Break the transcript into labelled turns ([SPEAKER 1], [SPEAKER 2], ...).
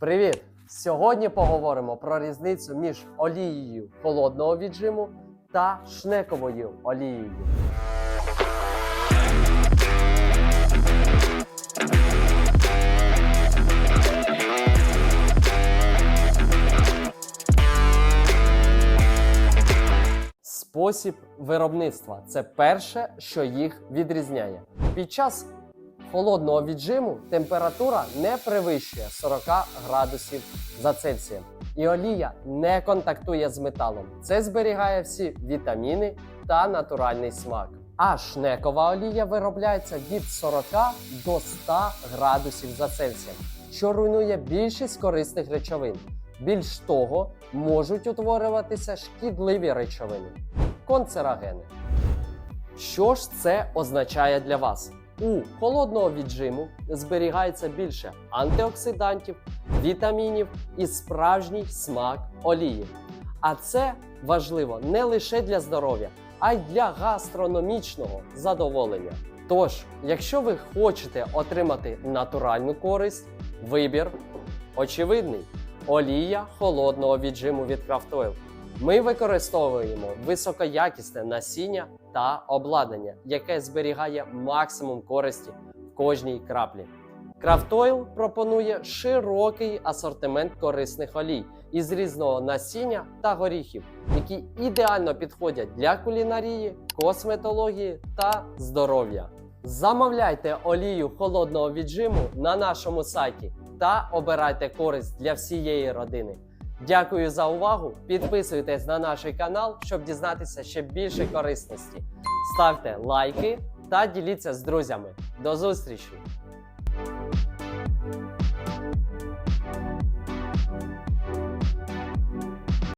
[SPEAKER 1] Привіт! Сьогодні поговоримо про різницю між олією холодного віджиму та шнековою олією. Спосіб виробництва це перше, що їх відрізняє. Під час холодного віджиму температура не перевищує 40 градусів за Цельсієм, і олія не контактує з металом. Це зберігає всі вітаміни та натуральний смак. А шнекова олія виробляється від 40 до 100 градусів за Цельсієм, що руйнує більшість корисних речовин. Більш того, можуть утворюватися шкідливі речовини концерогени. Що ж це означає для вас? У холодного віджиму зберігається більше антиоксидантів, вітамінів і справжній смак олії. А це важливо не лише для здоров'я, а й для гастрономічного задоволення. Тож, якщо ви хочете отримати натуральну користь, вибір очевидний олія холодного віджиму від Craft Ми використовуємо високоякісне насіння та обладнання, яке зберігає максимум користі в кожній краплі. Oil пропонує широкий асортимент корисних олій із різного насіння та горіхів, які ідеально підходять для кулінарії, косметології та здоров'я. Замовляйте олію холодного віджиму на нашому сайті та обирайте користь для всієї родини. Дякую за увагу! Підписуйтесь на наш канал, щоб дізнатися ще більше корисності. Ставте лайки та діліться з друзями. До зустрічі!